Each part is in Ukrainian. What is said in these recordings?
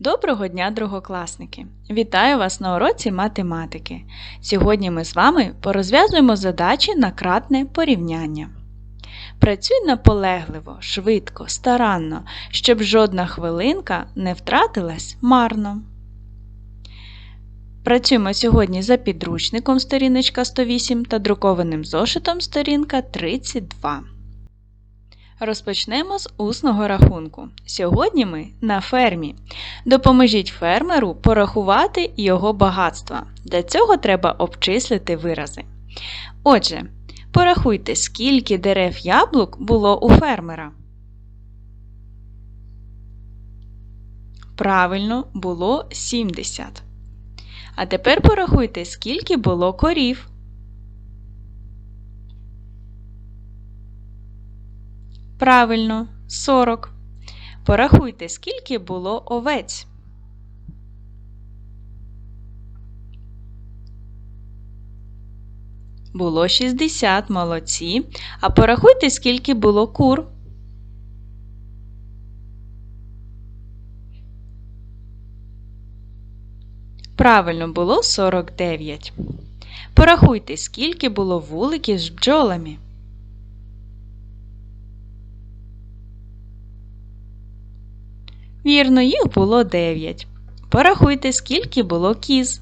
Доброго дня, другокласники! Вітаю вас на уроці математики. Сьогодні ми з вами порозв'язуємо задачі на кратне порівняння. Працюй наполегливо, швидко, старанно, щоб жодна хвилинка не втратилась марно. Працюємо сьогодні за підручником сторіночка 108 та друкованим зошитом сторінка 32. Розпочнемо з усного рахунку. Сьогодні ми на фермі. Допоможіть фермеру порахувати його багатства. Для цього треба обчислити вирази. Отже, порахуйте, скільки дерев яблук було у фермера. Правильно, було 70. А тепер порахуйте, скільки було корів. Правильно, 40. Порахуйте, скільки було овець. Було 60, молодці. А порахуйте, скільки було кур. Правильно було 49. Порахуйте, скільки було вуликів з бджолами. Вірно, їх було 9. Порахуйте, скільки було кіз.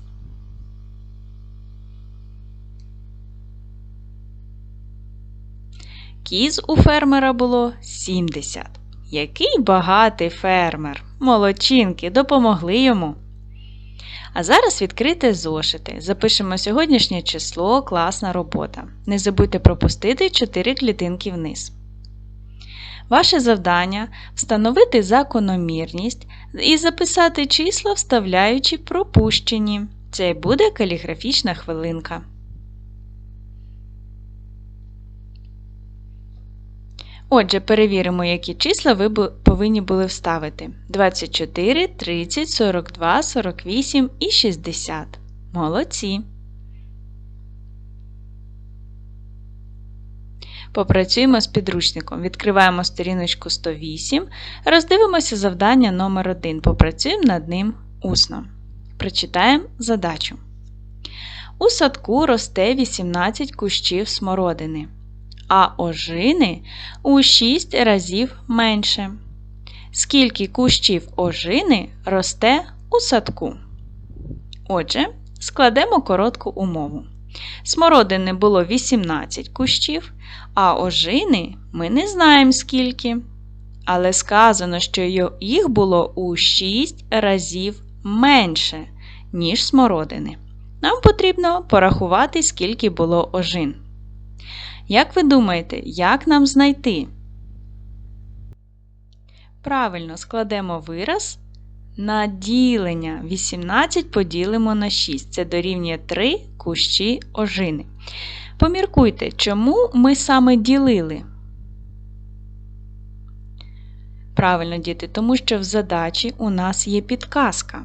Кіз у фермера було 70. Який багатий фермер! Молодчинки, допомогли йому. А зараз відкрите зошити. Запишемо сьогоднішнє число, класна робота. Не забудьте пропустити 4 клітинки вниз. Ваше завдання встановити закономірність і записати числа, вставляючи пропущені. Це буде каліграфічна хвилинка. Отже, перевіримо, які числа ви повинні були вставити: 24, 30, 42, 48 і 60. Молодці! Попрацюємо з підручником. Відкриваємо сторіночку 108, роздивимося завдання номер 1 Попрацюємо над ним усно. Прочитаємо задачу. У садку росте 18 кущів смородини, а ожини у 6 разів менше. Скільки кущів ожини росте у садку? Отже, складемо коротку умову. Смородини було 18 кущів, а ожини ми не знаємо скільки. Але сказано, що їх було у 6 разів менше, ніж смородини. Нам потрібно порахувати, скільки було ожин. Як ви думаєте, як нам знайти? Правильно складемо вираз на ділення 18 поділимо на 6. Це дорівнює 3 кущі ожини. Поміркуйте, чому ми саме ділили? Правильно, діти, тому що в задачі у нас є підказка.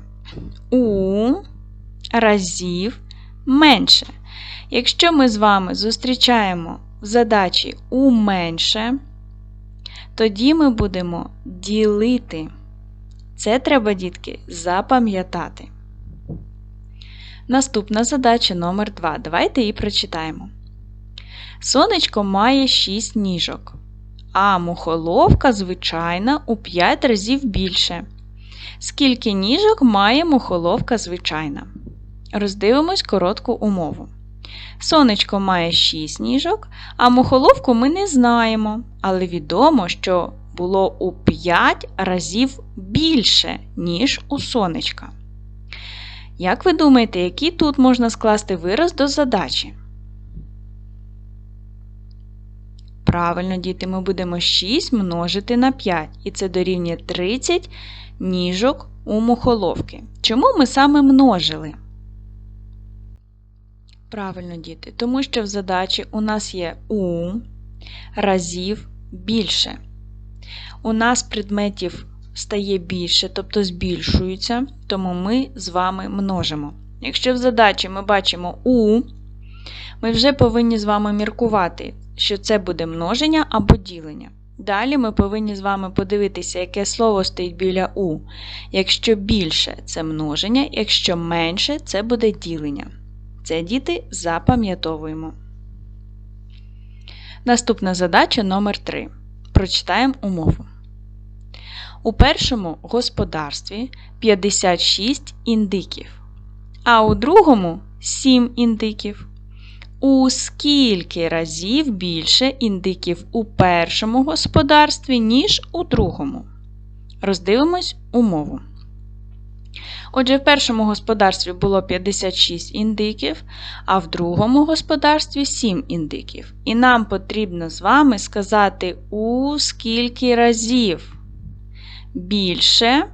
У разів менше. Якщо ми з вами зустрічаємо в задачі у менше, тоді ми будемо ділити. Це треба, дітки, запам'ятати. Наступна задача номер 2. Давайте її прочитаємо. Сонечко має 6 ніжок, а мухоловка, звичайна, у 5 разів більше. Скільки ніжок має мухоловка звичайна? Роздивимось коротку умову. Сонечко має 6 ніжок, а мухоловку ми не знаємо, але відомо, що було у 5 разів більше, ніж у сонечка. Як ви думаєте, який тут можна скласти вираз до задачі? Правильно, діти, ми будемо 6 множити на 5, і це дорівнює 30 ніжок у мухоловки. Чому ми саме множили? Правильно, діти, тому що в задачі у нас є у разів більше. У нас предметів стає більше, тобто збільшуються, тому ми з вами множимо. Якщо в задачі ми бачимо у, ми вже повинні з вами міркувати, що це буде множення або ділення. Далі ми повинні з вами подивитися, яке слово стоїть біля У. Якщо більше це множення, якщо менше це буде ділення. Це діти запам'ятовуємо. Наступна задача номер 3. Прочитаємо умову. У першому господарстві 56 індиків, а у другому 7 індиків. У скільки разів більше індиків у першому господарстві, ніж у другому? Роздивимось умову. Отже, в першому господарстві було 56 індиків, а в другому господарстві 7 індиків. І нам потрібно з вами сказати, у скільки разів більше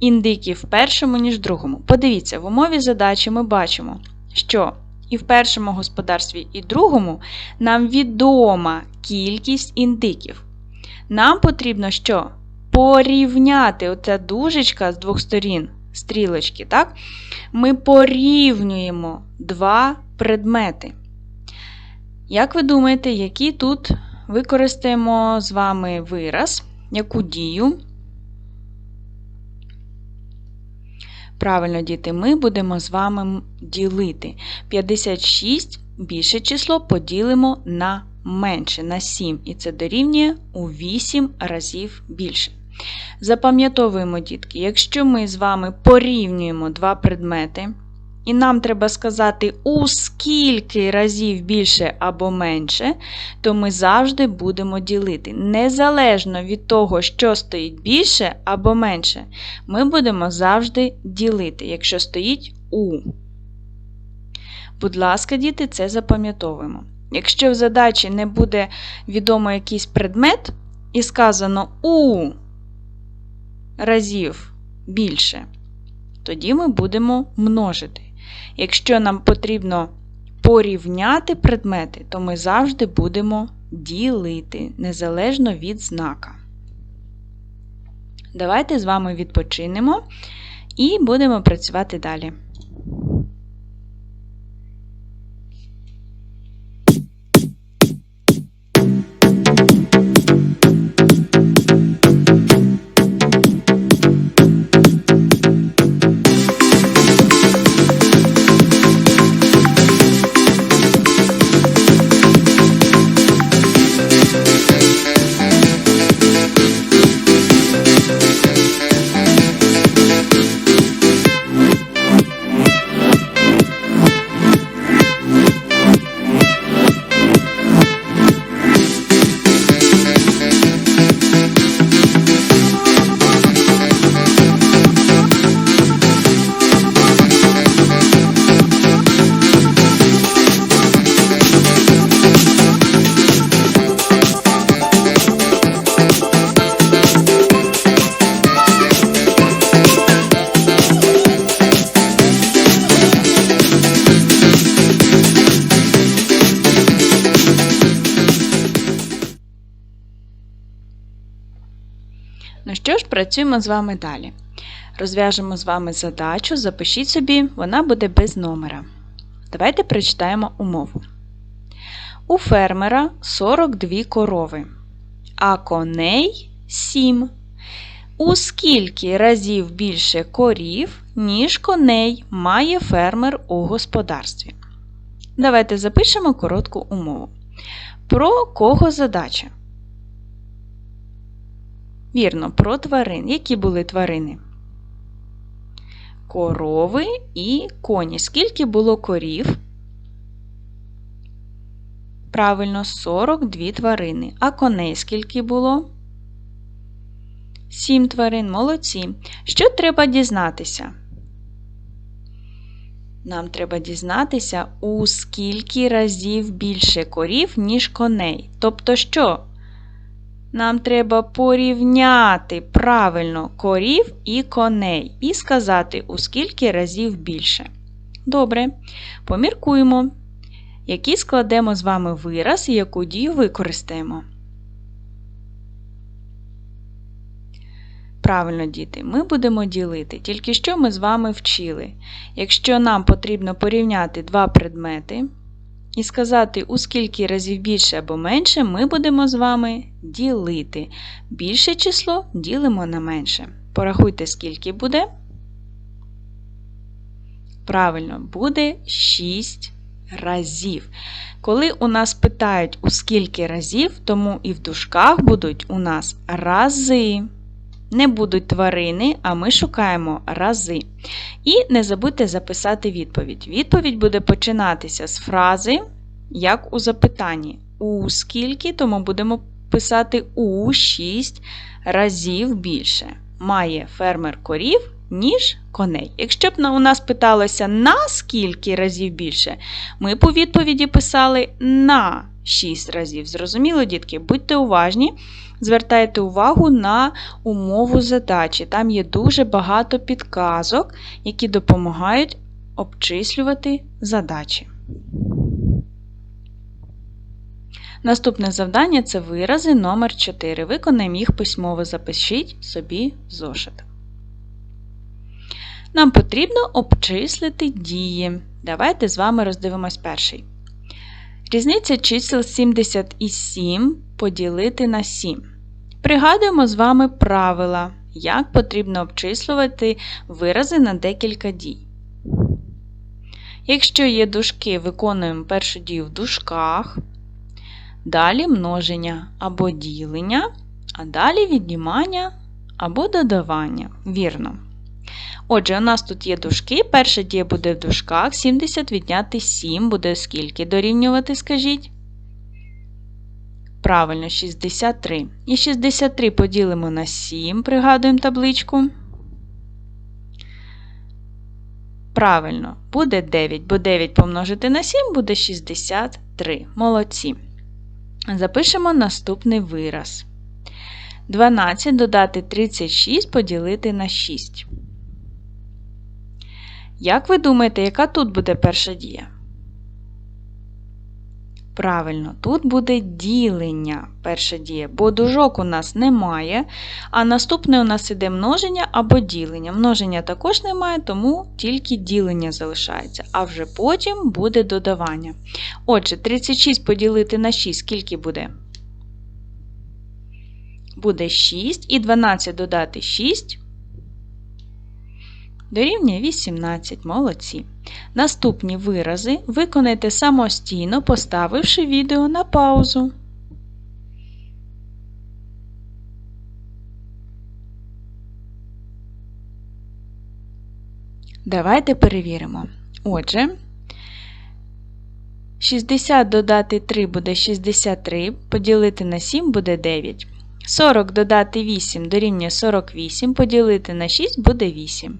індиків в першому, ніж в другому. Подивіться, в умові задачі ми бачимо, що і в першому господарстві, і другому нам відома кількість індиків. Нам потрібно що? Порівняти оця дужечка з двох сторін стрілочки, так? Ми порівнюємо два предмети. Як ви думаєте, який тут використаємо з вами вираз, яку дію? Правильно, діти, ми будемо з вами ділити. 56 більше число поділимо на менше, на 7, і це дорівнює у 8 разів більше. Запам'ятовуємо, дітки, якщо ми з вами порівнюємо два предмети, і нам треба сказати, у скільки разів більше або менше, то ми завжди будемо ділити. Незалежно від того, що стоїть більше або менше, ми будемо завжди ділити, якщо стоїть у. Будь ласка, діти, це запам'ятовуємо. Якщо в задачі не буде відомо якийсь предмет, і сказано у разів більше, тоді ми будемо множити. Якщо нам потрібно порівняти предмети, то ми завжди будемо ділити незалежно від знака. Давайте з вами відпочинемо і будемо працювати далі. Ну що ж, працюємо з вами далі. Розв'яжемо з вами задачу, запишіть собі, вона буде без номера. Давайте прочитаємо умову. У фермера 42 корови, а коней 7. У скільки разів більше корів, ніж коней має фермер у господарстві? Давайте запишемо коротку умову. Про кого задача? Вірно, про тварин. Які були тварини? Корови і коні. Скільки було корів? Правильно, 42 тварини. А коней скільки було? 7 тварин. Молодці. Що треба дізнатися? Нам треба дізнатися, у скільки разів більше корів, ніж коней. Тобто що? Нам треба порівняти правильно корів і коней і сказати, у скільки разів більше. Добре, поміркуємо, який складемо з вами вираз і яку дію використаємо. Правильно, діти, ми будемо ділити. Тільки що ми з вами вчили. Якщо нам потрібно порівняти два предмети, і сказати, у скільки разів більше або менше, ми будемо з вами ділити. Більше число ділимо на менше. Порахуйте, скільки буде. Правильно, буде 6 разів. Коли у нас питають, у скільки разів, тому і в дужках будуть у нас рази. Не будуть тварини, а ми шукаємо рази. І не забудьте записати відповідь. Відповідь буде починатися з фрази, як у запитанні. У скільки, тому будемо писати у 6 разів більше. Має фермер корів, ніж коней. Якщо б у нас питалося на скільки разів більше, ми по відповіді писали на 6 разів. Зрозуміло, дітки, будьте уважні. Звертайте увагу на умову задачі. Там є дуже багато підказок, які допомагають обчислювати задачі. Наступне завдання це вирази номер 4 Виконаємо їх письмово запишіть собі в зошит. Нам потрібно обчислити дії. Давайте з вами роздивимось перший. Різниця чисел 77 поділити на 7. Пригадуємо з вами правила, як потрібно обчислювати вирази на декілька дій. Якщо є дужки, виконуємо першу дію в дужках, далі множення або ділення, а далі віднімання або додавання. Вірно. Отже, у нас тут є дужки. Перша дія буде в дужках. 70 відняти 7 буде скільки дорівнювати, скажіть? Правильно, 63. І 63 поділимо на 7, пригадуємо табличку. Правильно, буде 9, бо 9 помножити на 7 буде 63. Молодці. Запишемо наступний вираз. 12 додати 36 поділити на 6. Як ви думаєте, яка тут буде перша дія? Правильно, тут буде ділення перша дія, бо дужок у нас немає, а наступне у нас іде множення або ділення. Множення також немає, тому тільки ділення залишається, а вже потім буде додавання. Отже, 36 поділити на 6, скільки буде? Буде 6 і 12 додати 6 дорівнює 18. Молодці. Наступні вирази виконайте самостійно, поставивши відео на паузу. Давайте перевіримо. Отже, 60 додати 3 буде 63, поділити на 7 буде 9. 40 додати 8 дорівнює 48, поділити на 6 буде 8.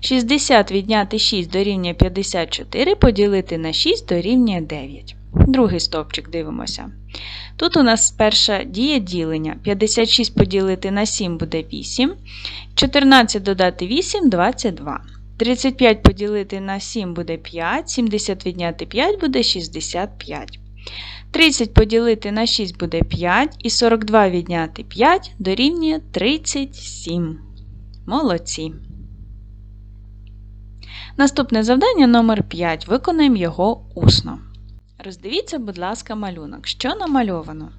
60 відняти 6 дорівнює 54, поділити на 6 дорівнює 9. Другий стовпчик дивимося. Тут у нас перша дія ділення. 56 поділити на 7 буде 8. 14 додати 8 22. 35 поділити на 7 буде 5, 70 відняти 5 буде 65. 30 поділити на 6 буде 5, і 42 відняти 5 дорівнює 37. Молодці. Наступне завдання номер 5. Виконаємо його усно. Роздивіться, будь ласка, малюнок. Що намальовано?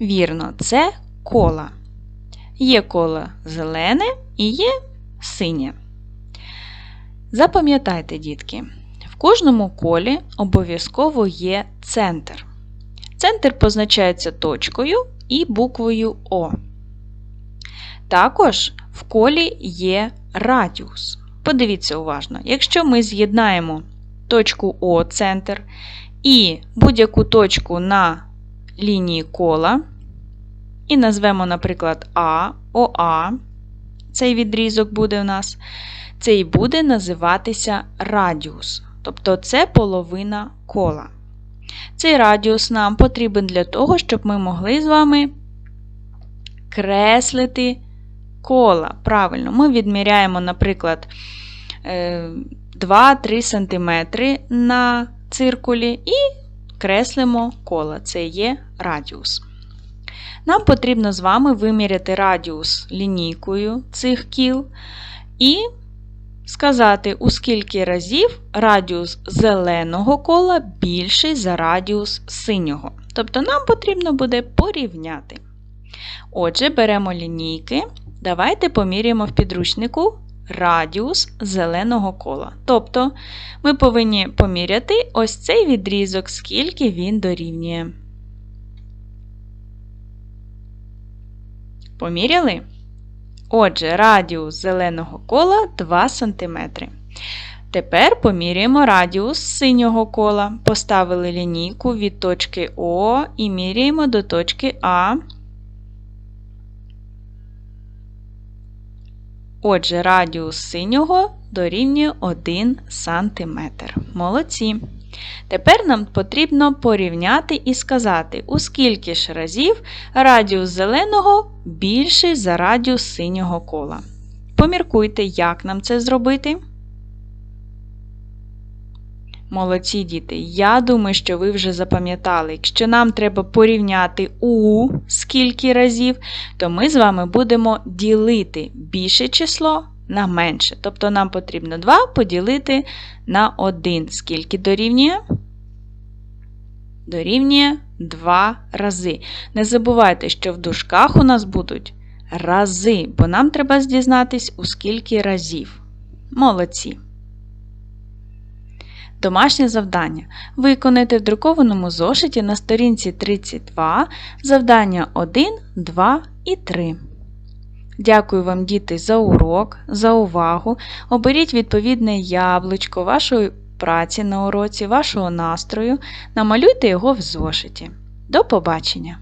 Вірно, це кола. Є коло зелене і є синє. Запам'ятайте, дітки, кожному колі обов'язково є центр. Центр позначається точкою і буквою О. Також в колі є радіус. Подивіться уважно, якщо ми з'єднаємо точку О центр і будь-яку точку на лінії кола, і назвемо, наприклад, А, ОА, цей відрізок буде у нас, цей буде називатися радіус. Тобто це половина кола. Цей радіус нам потрібен для того, щоб ми могли з вами креслити кола. Правильно, ми відміряємо, наприклад, 2-3 е, см на циркулі і креслимо коло. Це є радіус. Нам потрібно з вами виміряти радіус лінійкою цих кіл і сказати, у скільки разів радіус зеленого кола більший за радіус синього. Тобто нам потрібно буде порівняти. Отже, беремо лінійки. Давайте поміряємо в підручнику радіус зеленого кола. Тобто ми повинні поміряти ось цей відрізок, скільки він дорівнює. Поміряли? Отже, радіус зеленого кола 2 см. Тепер поміряємо радіус синього кола. Поставили лінійку від точки О і міряємо до точки А. Отже, радіус синього дорівнює 1 см. Молодці. Тепер нам потрібно порівняти і сказати, у скільки ж разів радіус зеленого більший за радіус синього кола. Поміркуйте, як нам це зробити. Молодці діти, я думаю, що ви вже запам'ятали, якщо нам треба порівняти у скільки разів, то ми з вами будемо ділити більше число на менше. Тобто нам потрібно 2 поділити на 1. Скільки дорівнює? Дорівнює 2 рази. Не забувайте, що в дужках у нас будуть рази, бо нам треба дізнатись, у скільки разів. Молодці. Домашнє завдання. Виконайте в друкованому зошиті на сторінці 32 завдання 1, 2 і 3. Дякую вам, діти, за урок, за увагу. Оберіть відповідне яблучко вашої праці на уроці, вашого настрою, намалюйте його в зошиті. До побачення!